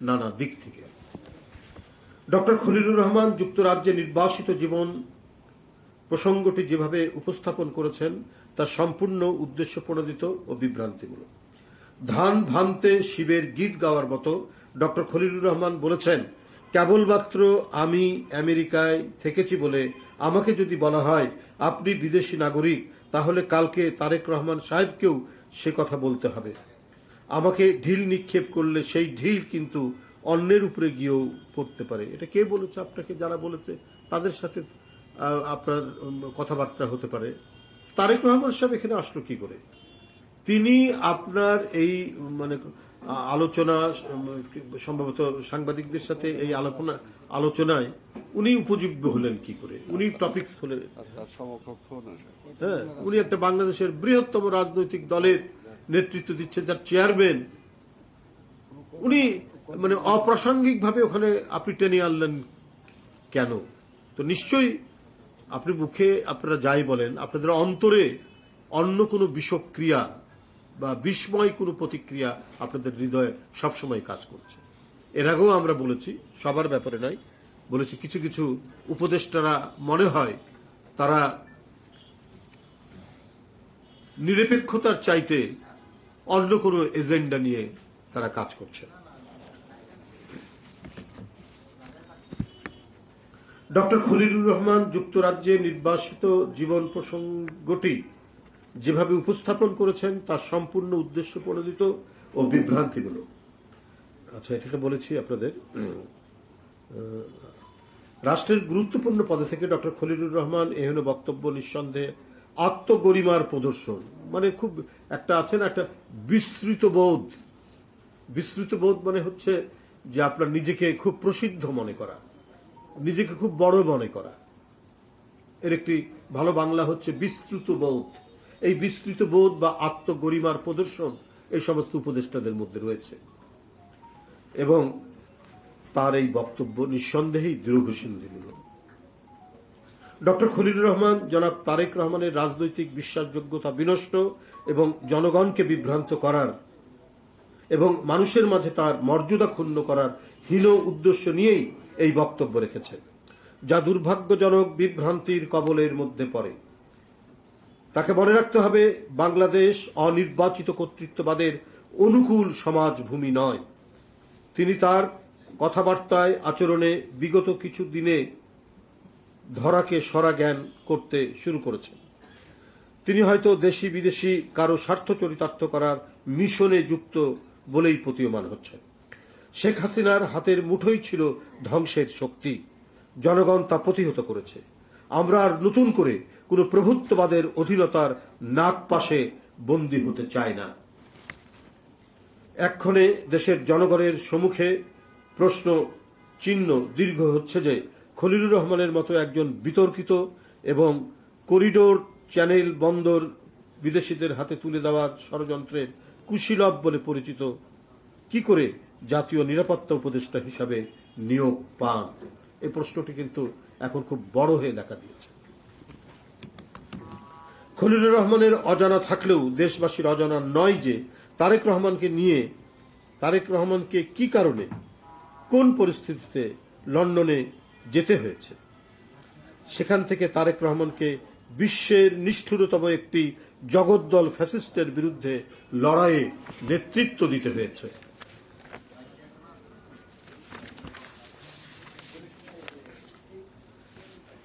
নানা দিক থেকে। ডক্টর খলিলুর রহমান যুক্তরাজ্যে নির্বাসিত জীবন প্রসঙ্গটি যেভাবে উপস্থাপন করেছেন, তা সম্পূর্ণ উদ্দেশ্য প্রণোদিত ও বিভ্রান্তিমূলক। ধান ভান্তে শিবের গীত গাওয়ার মতো ডক্টর খলিলুর রহমান বলেছেন, কেবলমাত্র আমি আমেরিকায় থেকেছি বলে আমাকে যদি বলা হয়, আপনি বিদেশি নাগরিক, তাহলে কালকে তারেক রহমান সাহেবকেও সে কথা বলতে হবে। আমাকে ঢিল নিক্ষেপ করলে সেই ঢিল কিন্তু অন্যের উপরে গিয়েও পড়তে পারে। এটা কে বলেছে? আপনাকে যারা বলেছে তাদের সাথে আপনার কথাবার্তা হতে পারে। তারেক রহমান সাহেব এখানে আসলো কি করে? তিনি আপনার এই মানে আলোচনা সম্ভবত সাংবাদিকদের সাথে এই আলোচনা আলোচনায় উনি উপযোগ্য হলেন কি করে? উনি টপিকস হলেন। তার সমকক্ষ না হ্যাঁ উনি একটা বাংলাদেশের বৃহত্তম রাজনৈতিক দলের নেতৃত্ব দিচ্ছেন যার চেয়ারম্যান। উনি মানে অপ্রাসঙ্গিক ভাবে ওখানে আপনি টেনে আনলেন কেন? তো নিশ্চয়ই আপনি মুখে আপনারা যাই বলেন, আপনাদের অন্তরে অন্য কোনো বিষক্রিয়া বা বিস্ময় কোনো প্রতিক্রিয়া আপনাদের হৃদয়ে সবসময় কাজ করছে। এর আগেও আমরা বলেছি, সবার ব্যাপারে নয়, বলেছি কিছু কিছু উপদেষ্টারা মনে হয় তারা নিরপেক্ষতার চাইতে অন্য কোনো এজেন্ডা নিয়ে তারা কাজ করছে। ডক্টর খলিলুর রহমান যুক্তরাজ্যে নির্বাসিত জীবন প্রসঙ্গটি যেভাবে উপস্থাপন করেছেন, তার সম্পূর্ণ উদ্দেশ্য প্রণোদিত ও বিভ্রান্তিমূলক। আচ্ছা এটা তো বলেছি আপনাদের রাষ্ট্রের গুরুত্বপূর্ণ পদে থেকে ডক্টর খলিলুর রহমান এহেন বক্তব্য নিঃসন্দেহে আত্মগরিমার প্রদর্শন। মানে খুব একটা আছে না, একটা বিস্তৃত বোধ। বিস্তৃত বোধ মানে হচ্ছে যে আপনার নিজেকে খুব প্রসিদ্ধ মনে করা, নিজেকে খুব বড় মনে করা। এর একটি ভালো বাংলা হচ্ছে বিস্তৃত বোধ। এই বিস্তৃত বোধ বা আত্মগরিমার প্রদর্শন এই সমস্ত উপদেষ্টাদের মধ্যে রয়েছে। এবং তার এই বক্তব্য নিঃসন্দেহেই দৃঢ়ঘোষণীমূলক ডক্টর খলিলুর রহমান, জনাব তারেক রহমানের রাজনৈতিক বিশ্বাসযোগ্যতা বিনষ্ট এবং জনগণকে বিভ্রান্ত করার এবং মানুষের মাঝে তার মর্যাদা ক্ষুণ্ণ করার হীন উদ্দেশ্য নিয়েই এই বক্তব্য রেখেছেন, যা দুর্ভাগ্যজনক বিভ্রান্তির কবলের মধ্যে পড়ে। তাকে মনে রাখতে হবে, বাংলাদেশ অনির্বাচিত কর্তৃত্ববাদের অনুকূল সমাজভূমি নয়। তিনি তার কথাবার্তায়, আচরণে বিগত কিছু দিনে ধরাকে সরা জ্ঞান করতে শুরু করেছেন তিনি হয়তো দেশি বিদেশি কারও স্বার্থ চরিতার্থ করার মিশনে যুক্ত বলেই প্রতীয়মান হচ্ছেন। শেখ হাসিনার হাতের মুঠোই ছিল ধ্বংসের শক্তি। জনগণ তা প্রতিহত করেছে। আমরা আর নতুন করে কোনো প্রভুত্ববাদের অধীনতার নাক পাশে বন্দী হতে চাই না। এক্ষণে দেশের জনগণের সম্মুখে প্রশ্ন চিহ্ন দীর্ঘ হচ্ছে যে খলিলুর রহমানের মতো একজন বিতর্কিত এবং করিডোর চ্যানেল বন্দর বিদেশিদের হাতে তুলে দেওয়ার ষড়যন্ত্রের কুশীলভ বলে পরিচিত, কি করে জাতীয় নিরাপত্তা উপদেষ্টা হিসাবে নিয়োগ পান? এই প্রশ্নটি কিন্তু এখন খুব বড় হয়ে দেখা দিয়েছে। খলিলুর রহমানের অজানা থাকলেও দেশবাসীর অজানা নয় যে তারেক রহমানকে নিয়ে, তারেক রহমানকে কি কারণে, কোন পরিস্থিতিতে লন্ডনে যেতে হয়েছে। সেখান থেকে তারেক রহমানকে বিশ্বের নিষ্ঠুরতম একটি জগদ্দল ফ্যাসিস্টের বিরুদ্ধে লড়াইয়ে নেতৃত্ব দিতে হয়েছে।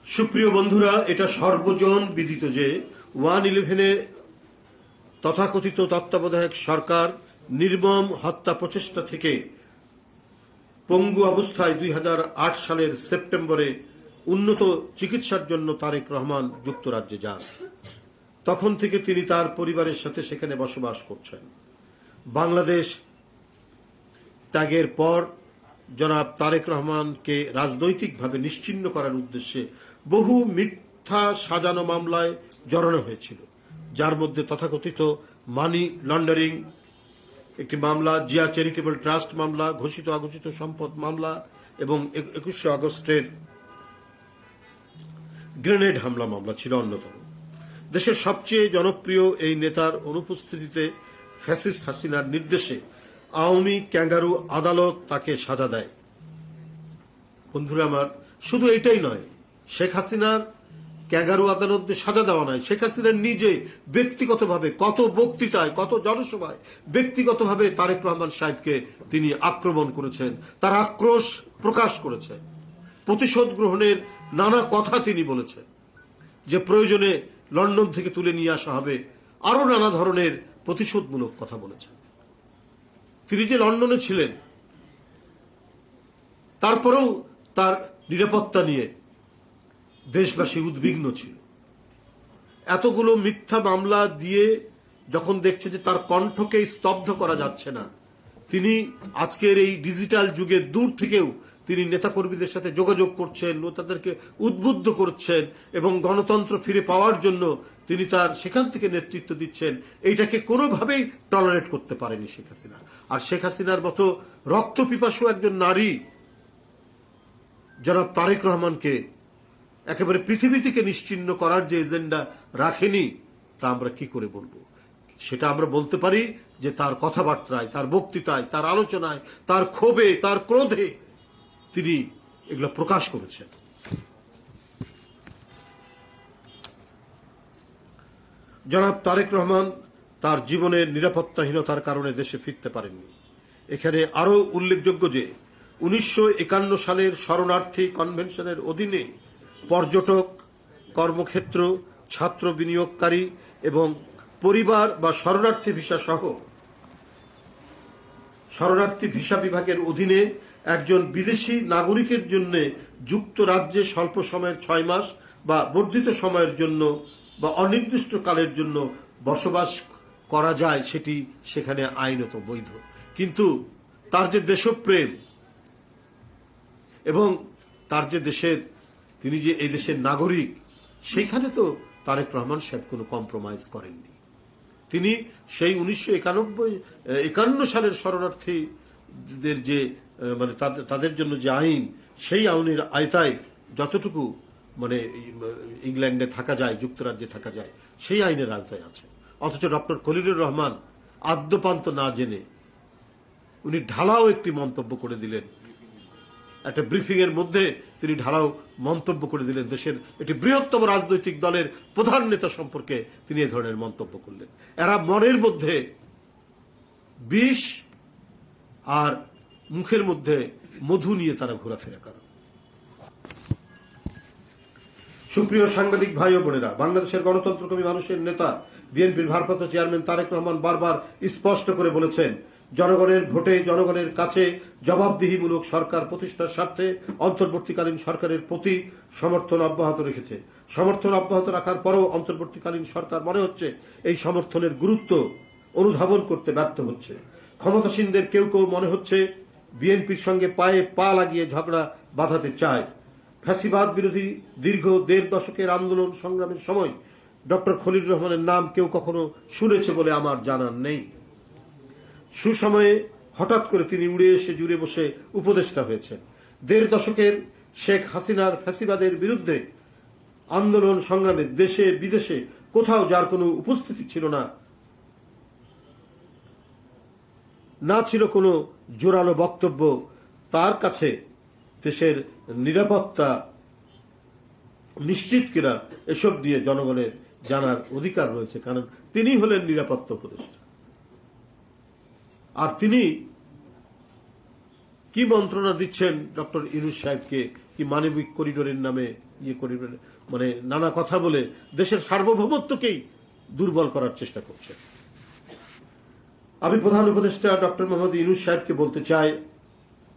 সুপ্রিয় বন্ধুরা, এটা সর্বজন বিদিত যে ওয়ান ইলেভেনে তথাকথিত তত্ত্বাবধায়ক সরকার নির্মম হত্যা প্রচেষ্টা থেকে পঙ্গু অবস্থায় দুই হাজার আট সালের সেপ্টেম্বরে উন্নত চিকিৎসার জন্য তারেক রহমান যুক্তরাজ্যে যান। তখন থেকে তিনি তার পরিবারের সাথে সেখানে বসবাস করছেন। বাংলাদেশ ত্যাগের পর জনাব তারেক রহমানকে রাজনৈতিকভাবে নিশ্চিহ্ন করার উদ্দেশ্যে বহু মিথ্যা সাজানো মামলায় জড়ানো হয়েছিল, যার মধ্যে তথাকথিত মানি লন্ডারিং একটি মামলা, জিয়া চ্যারিটেবল ট্রাস্ট মামলা, ঘোষিত অঘোষিত সম্পদ মামলা এবং একুশে আগস্টের গ্রেনেড হামলা মামলা ছিল অন্যতম। দেশের সবচেয়ে জনপ্রিয় এই নেতার অনুপস্থিতিতে ফ্যাসিস্ট হাসিনার নির্দেশে আওয়ামী ক্যাঙ্গারু আদালত তাকে সাজা দেয়। বন্ধুরা আমার, শুধু এটাই নয়, শেখ হাসিনার ক্যাগারু আদালতে সাজা দেওয়া নয় শেখ হাসিনা নিজে ব্যক্তিগতভাবে কত বক্তৃতায়, কত জনসভায় ব্যক্তিগতভাবে তারেক রহমান সাহেবকে তিনি আক্রমণ করেছেন, তার আক্রোশ প্রকাশ করেছেন, প্রতিশোধ গ্রহণের নানা কথা তিনি বলেছেন, যে প্রয়োজনে লন্ডন থেকে তুলে নিয়ে আসা হবে আরও নানা ধরনের প্রতিশোধমূলক কথা বলেছেন। তিনি যে লন্ডনে ছিলেন, তারপরেও তার নিরাপত্তা নিয়ে দেশবাসী উদ্বিগ্ন ছিল। এতগুলো মিথ্যা মামলা দিয়ে যখন দেখছে যে তার কণ্ঠকে স্তব্ধ করা যাচ্ছে না, তিনি আজকের এই ডিজিটাল যুগে দূর থেকেও তিনি নেতাকর্মীদের সাথে যোগাযোগ করছেন ও তাদেরকে উদ্বুদ্ধ করছেন এবং গণতন্ত্র ফিরে পাওয়ার জন্য তিনি তার সেখান থেকে নেতৃত্ব দিচ্ছেন, এইটাকে কোনোভাবেই টলারেট করতে পারেনি শেখ হাসিনা। আর শেখ হাসিনার মতো রক্ত পিপাসু একজন নারী, জনাব তারেক রহমানকে একেবারে পৃথিবী থেকে নিশ্চিন্ন করার যে এজেন্ডা রাখেনি, তা আমরা কি করে বলব? সেটা আমরা বলতে পারি যে তার কথাবার্তায়, তার বক্তৃতায়, তার আলোচনায়, তার ক্ষোভে, তার ক্রোধে তিনি এগুলো প্রকাশ করেছেন। জনাব তারেক রহমান তার জীবনের নিরাপত্তাহীনতার কারণে দেশে ফিরতে পারেননি। এখানে আরও উল্লেখযোগ্য যে উনিশশো একান্ন সালের শরণার্থী কনভেনশনের অধীনে পর্যটক, কর্মক্ষেত্র, ছাত্র বিনিয়োগকারী এবং পরিবার বা শরণার্থী ভিসা সহ শরণার্থী ভিসা বিভাগের অধীনে একজন বিদেশি নাগরিকের জন্য যুক্তরাজ্যে স্বল্প সময়ের ছয় মাস বা বর্ধিত সময়ের জন্য বা অনির্দিষ্ট কালের জন্য বসবাস করা যায় সেটি সেখানে আইনত বৈধ। কিন্তু তার যে দেশপ্রেম এবং তার যে দেশের তিনি যে এই দেশের নাগরিক, সেইখানে তো তারেক রহমান সাহেব কোনো কম্প্রোমাইজ করেননি। তিনি সেই উনিশশো একানব্বই, একান্ন সালের শরণার্থীদের যে মানে তাদের- জন্য যে আইন, সেই আইনের আয়তায় যতটুকু মানে ইংল্যান্ডে থাকা যায়, যুক্তরাজ্যে থাকা যায়, সেই আইনের আয়তায় আছে। অথচ ডক্টর খলিলুর রহমান আদ্যপান্ত না জেনে উনি ঢালাও একটি মন্তব্য করে দিলেন একটা ব্রিফিং এর মধ্যে তিনি ঢালাও মন্তব্য করে দিলেন দেশের একটি বৃহত্তম রাজনৈতিক দলের প্রধান নেতা সম্পর্কে তিনি এ ধরনের মন্তব্য করলেন। এরা মনের মধ্যে বিষ আর মুখের মধ্যে মধু নিয়ে তারা ঘোরাফেরা করে। সুপ্রিয় সাংবাদিক ভাই ও বোনেরা, বাংলাদেশের গণতন্ত্রকর্মী মানুষের নেতা, বিএনপির ভারপ্রাপ্ত চেয়ারম্যান তারেক রহমান বারবার স্পষ্ট করে বলেছেন জনগণের ভোটে, জনগণের কাছে জবাবদিহিমূলক সরকার প্রতিষ্ঠার স্বার্থে অন্তর্বর্তীকালীন সরকারের প্রতি সমর্থন অব্যাহত রেখেছে। সমর্থন অব্যাহত রাখার পরেও অন্তর্বর্তীকালীন সরকার মনে হচ্ছে এই সমর্থনের গুরুত্ব অনুধাবন করতে ব্যর্থ হচ্ছে। ক্ষমতাসীনদের কেউ কেউ মনে হচ্ছে বিএনপির সঙ্গে পায়ে পা লাগিয়ে ঝগড়া বাঁধাতে চায়। ফ্যাসিবাদ বিরোধী দীর্ঘ দেড় দশকের আন্দোলন সংগ্রামের সময় ডক্টর খলিল রহমানের নাম কেউ কখনো শুনেছে বলে আমার জানার নেই। সুসময়ে হঠাৎ করে তিনি উড়ে এসে জুড়ে বসে উপদেষ্টা হয়েছেন। দেড় দশকের শেখ হাসিনার ফ্যাসিবাদের বিরুদ্ধে আন্দোলন সংগ্রামে দেশে, বিদেশে কোথাও যার কোনো উপস্থিতি ছিল না না ছিল কোনো জোরালো বক্তব্য, তার কাছে দেশের নিরাপত্তা নিশ্চিত কিনা, এসব নিয়ে জনগণের জানার অধিকার রয়েছে, কারণ তিনি হলেন নিরাপত্তা উপদেষ্টা। আর তিনি কি মন্ত্রণা দিচ্ছেন ডক্টর ইনুস সাহেবকে? কি মানবিক করিডোরের নামে ইয়ে করিডোর মানে নানা কথা বলে দেশের সার্বভৌমত্বকেই দুর্বল করার চেষ্টা করছেন। আমি প্রধান উপদেষ্টা ডক্টর মোহাম্মদ ইনুস সাহেবকে বলতে চাই,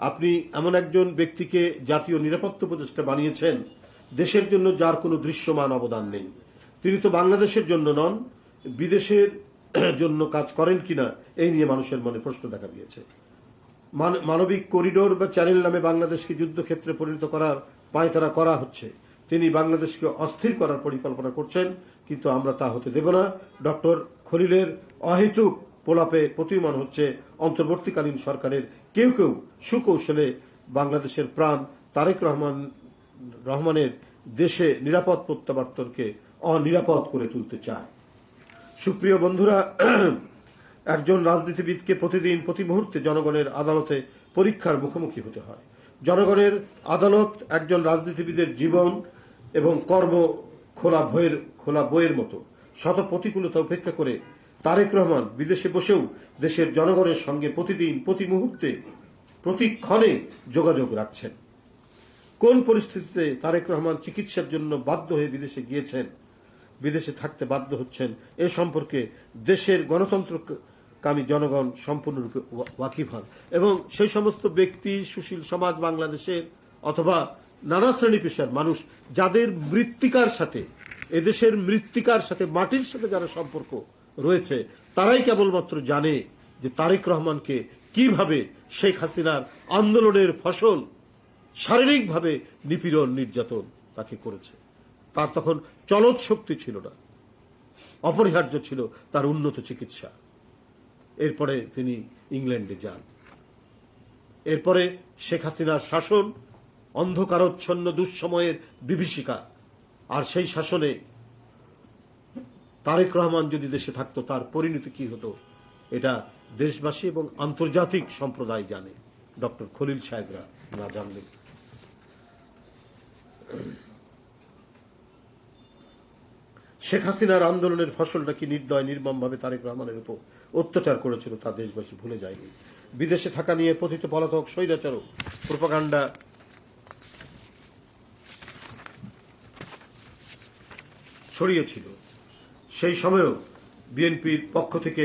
আপনি এমন একজন ব্যক্তিকে জাতীয় নিরাপত্তা উপদেষ্টা বানিয়েছেন, দেশের জন্য যার কোনো দৃশ্যমান অবদান নেই। তিনি তো বাংলাদেশের জন্য নন, বিদেশের জন্য কাজ করেন কিনা, এই নিয়ে মানুষের মনে প্রশ্ন দেখা দিয়েছে। মান- মানবিক করিডোর বা চ্যানেল নামে বাংলাদেশকে যুদ্ধক্ষেত্রে পরিণত করার পায়তারা করা হচ্ছে। তিনি বাংলাদেশকে অস্থির করার পরিকল্পনা করছেন, কিন্তু আমরা তা হতে দেব না। ডক্টর খলিলের অহেতুক পোলাপে প্রতীয়মান হচ্ছে অন্তর্বর্তীকালীন সরকারের কেউ কেউ সুকৌশলে বাংলাদেশের প্রাণ তারেক রহমান, রহমানের দেশে নিরাপদ প্রত্যাবর্তনকে অনিরাপদ করে তুলতে চায়। সুপ্রিয় বন্ধুরা, একজন রাজনীতিবিদকে প্রতিদিন প্রতি মুহূর্তে জনগণের আদালতে পরীক্ষার মুখোমুখি হতে হয়। জনগণের আদালত একজন রাজনীতিবিদের জীবন এবং কর্ম খোলা বইয়ের খোলা বইয়ের মতো শত প্রতিকূলতা উপেক্ষা করে তারেক রহমান বিদেশে বসেও দেশের জনগণের সঙ্গে প্রতিদিন প্রতি মুহূর্তে প্রতিক্ষণে যোগাযোগ রাখছেন। কোন পরিস্থিতিতে তারেক রহমান চিকিৎসার জন্য বাধ্য হয়ে বিদেশে গিয়েছেন? বিদেশে থাকতে বাধ্য হচ্ছেন, এ সম্পর্কে দেশের গণতন্ত্রকামী জনগণ সম্পূর্ণরূপে ওয়া- ওয়াকিফ হন। এবং সেই সমস্ত ব্যক্তি, সুশীল সমাজ বাংলাদেশের অথবা নানা শ্রেণি পেশার মানুষ, যাদের মৃত্তিকার সাথে, এদেশের মৃত্তিকার সাথে, মাটির সাথে যারা সম্পর্ক রয়েছে, তারাই কেবলমাত্র জানে যে তারেক রহমানকে কীভাবে শেখ হাসিনার আন্দোলনের ফসল শারীরিকভাবে নিপীড়ন, নির্যাতন তাকে করেছে। তার তখন চলৎ শক্তি ছিল না। অপরিহার্য ছিল তার উন্নত চিকিৎসা। এরপরে তিনি ইংল্যান্ডে যান। এরপরে শেখ হাসিনার শাসন অন্ধকারচ্ছন্ন দুঃসময়ের বিভীষিকা। আর সেই শাসনে তারেক রহমান যদি দেশে থাকতো, তার পরিণতি কি হতো, এটা দেশবাসী এবং আন্তর্জাতিক সম্প্রদায় জানে। ডক্টর খলিল সাহেবরা না জানলে। শেখ হাসিনার আন্দোলনের ফসলটা কি নির্দয়, নির্মমভাবে তারেক রহমানের উপর অত্যাচার করেছিল তা দেশবাসী ভুলে যায়নি। বিদেশে থাকা নিয়ে পতিত পলাতক স্বৈরাচারক প্রোপাগান্ডা ছড়িয়েছিল। সেই সময়েও বিএনপির পক্ষ থেকে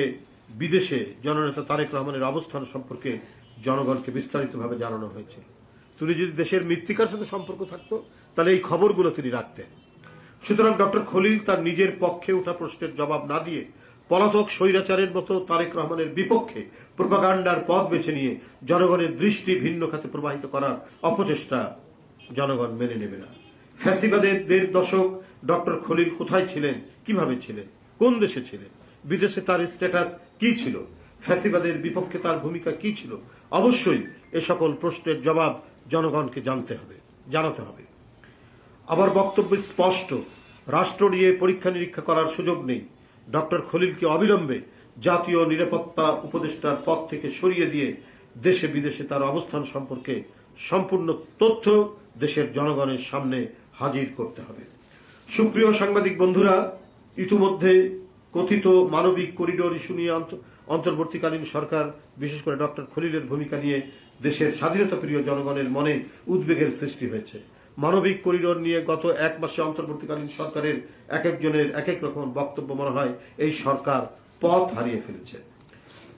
বিদেশে জননেতা তারেক রহমানের অবস্থান সম্পর্কে জনগণকে বিস্তারিতভাবে জানানো হয়েছে। তিনি যদি দেশের মৃত্তিকার সাথে সম্পর্ক থাকতো, তাহলে এই খবরগুলো তিনি রাখতেন। সুতরাং ডক্টর খলিল তার নিজের পক্ষে ওঠা প্রশ্নের জবাব না দিয়ে পলাতক স্বৈরাচারের মতো তারেক রহমানের বিপক্ষে প্রোপাগান্ডার পথ বেছে নিয়ে জনগণের দৃষ্টি ভিন্ন খাতে প্রবাহিত করার অপচেষ্টা জনগণ মেনে নেবে না। ফ্যাসিবাদের দেড় দশক ডক্টর খলিল কোথায় ছিলেন, কীভাবে ছিলেন, কোন দেশে ছিলেন, বিদেশে তার স্ট্যাটাস কি ছিল, ফ্যাসিবাদের বিপক্ষে তার ভূমিকা কি ছিল, অবশ্যই এ সকল প্রশ্নের জবাব জনগণকে জানতে হবে, জানাতে হবে। আবার বক্তব্য স্পষ্ট। রাষ্ট্র নিয়ে পরীক্ষা নিরীক্ষা করার সুযোগ নেই। ডক্টর খলিলকে অবিলম্বে জাতীয় নিরাপত্তা উপদেষ্টার পদ থেকে সরিয়ে দিয়ে দেশে বিদেশে তার অবস্থান সম্পর্কে সম্পূর্ণ তথ্য দেশের জনগণের সামনে হাজির করতে হবে। সুপ্রিয় সাংবাদিক বন্ধুরা, ইতিমধ্যে কথিত মানবিক করিডোর ইস্যু নিয়ে অন্তর্বর্তীকালীন সরকার, বিশেষ করে ডক্টর খলিলের ভূমিকা নিয়ে দেশের স্বাধীনতা প্রিয় জনগণের মনে উদ্বেগের সৃষ্টি হয়েছে। মানবিক করিডোর নিয়ে গত এক মাসে অন্তর্বর্তীকালীন সরকারের এক একজনের এক এক রকম বক্তব্য মনে হয় এই সরকার পথ হারিয়ে ফেলেছে।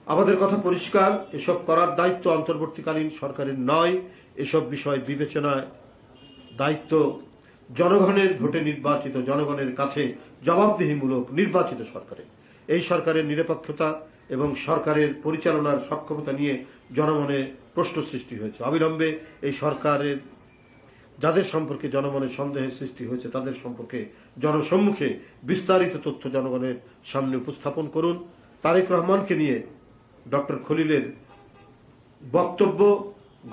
আমাদের কথা পরিষ্কার, এসব করার দায়িত্ব অন্তর্বর্তীকালীন সরকারের নয়, এসব বিষয় বিবেচনায় দায়িত্ব জনগণের ভোটে নির্বাচিত জনগণের কাছে জবাবদিহিমূলক নির্বাচিত সরকারের। এই সরকারের নিরপেক্ষতা এবং সরকারের পরিচালনার সক্ষমতা নিয়ে জনমনে প্রশ্ন সৃষ্টি হয়েছে। অবিলম্বে এই সরকারের যাদের সম্পর্কে জনমনের সন্দেহের সৃষ্টি হয়েছে, তাদের সম্পর্কে জনসম্মুখে বিস্তারিত তথ্য জনগণের সামনে উপস্থাপন করুন। তারেক রহমানকে নিয়ে ডক্টর খলিলের বক্তব্য,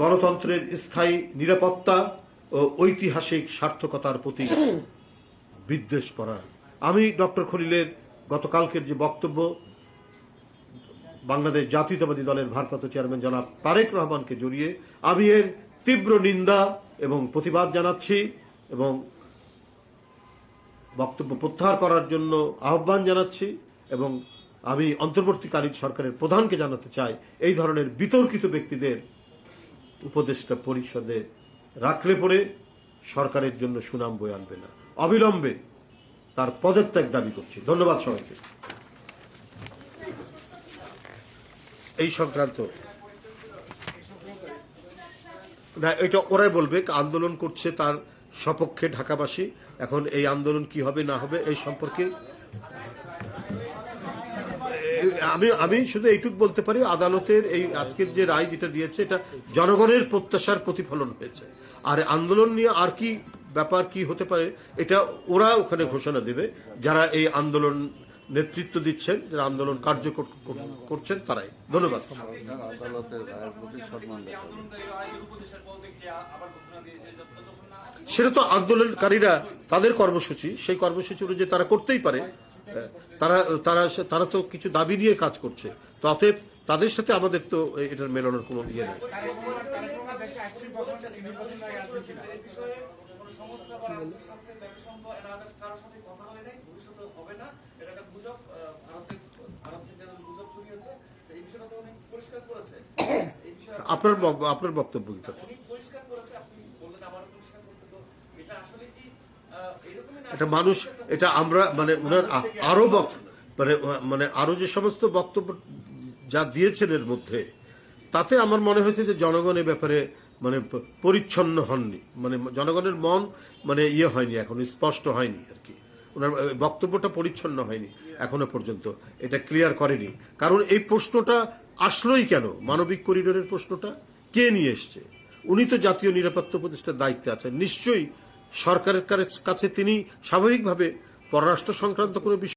গণতন্ত্রের স্থায়ী নিরাপত্তা ও ঐতিহাসিক সার্থকতার প্রতি বিদ্বেষ পড়া আমি ডক্টর খলিলের গতকালকের যে বক্তব্য, বাংলাদেশ জাতীয়তাবাদী দলের ভারপ্রাপ্ত চেয়ারম্যান জনাব তারেক রহমানকে জড়িয়ে, আমি এর তীব্র নিন্দা এবং প্রতিবাদ জানাচ্ছি এবং বক্তব্য প্রত্যাহার করার জন্য আহ্বান জানাচ্ছি এবং আমি অন্তর্বর্তীকালীন সরকারের প্রধানকে জানাতে চাই, এই ধরনের বিতর্কিত ব্যক্তিদের উপদেষ্টা পরিষদে রাখলে পরে সরকারের জন্য সুনাম বয়ে আনবে না। অবিলম্বে তার পদত্যাগ দাবি করছি। ধন্যবাদ সবাইকে। এই সংক্রান্ত না, এটা ওরাই বলবে আন্দোলন করছে তার সপক্ষে ঢাকাবাসী। এখন এই আন্দোলন কি হবে, না হবে, এই সম্পর্কে আমি আমি শুধু এইটুক বলতে পারি, আদালতের এই আজকের যে রায় যেটা দিয়েছে, এটা জনগণের প্রত্যাশার প্রতিফলন হয়েছে। আর আন্দোলন নিয়ে আর কি ব্যাপার কি হতে পারে, এটা ওরা ওখানে ঘোষণা দেবে, যারা এই আন্দোলন নেতৃত্ব দিচ্ছেন, যারা আন্দোলন কার্যকর করছেন তারাই। ধন্যবাদ। সেটা তো আন্দোলনকারীরা তাদের কর্মসূচি, সেই কর্মসূচি অনুযায়ী তারা করতেই পারে। তারা তারা তারা তো কিছু দাবি নিয়ে কাজ করছে। তো অতএব তাদের সাথে আমাদের তো এটার মেলানোর কোনো ইয়ে নেই। সাথে সাথে কথা নাই হবে না। এটা একটা গুজব ভারতে গুজব ছড়িয়েছে এই বিষয়টা তো উনি পরিষ্কার করেছে। এই বিষয়ে আপনার আপনার বক্তব্য কি? উনি পরিষ্কার করেছে আপনি বললেন আমার পরিষ্কার করতে তো। এটা আসলে কি এটা মানুষ এটা আমরা মানে ওনার আরও মানে মানে আরও যে সমস্ত বক্তব্য যা দিয়েছেন এর মধ্যে তাতে আমার মনে হয়েছে যে জনগণ এ ব্যাপারে মানে পরিচ্ছন্ন হননি। মানে জনগণের মন মানে ইয়ে হয়নি এখন স্পষ্ট হয়নি আর কি। ওনার বক্তব্যটা পরিচ্ছন্ন হয়নি এখনও পর্যন্ত। এটা ক্লিয়ার করেনি। কারণ এই প্রশ্নটা আসলোই কেন? মানবিক করিডোরের প্রশ্নটা কে নিয়ে এসছে? উনি তো জাতীয় নিরাপত্তা উপদেষ্টার দায়িত্বে আছেন। নিশ্চয়ই সরকারের কাছে তিনি স্বাভাবিকভাবে পররাষ্ট্র সংক্রান্ত কোনো বিষয়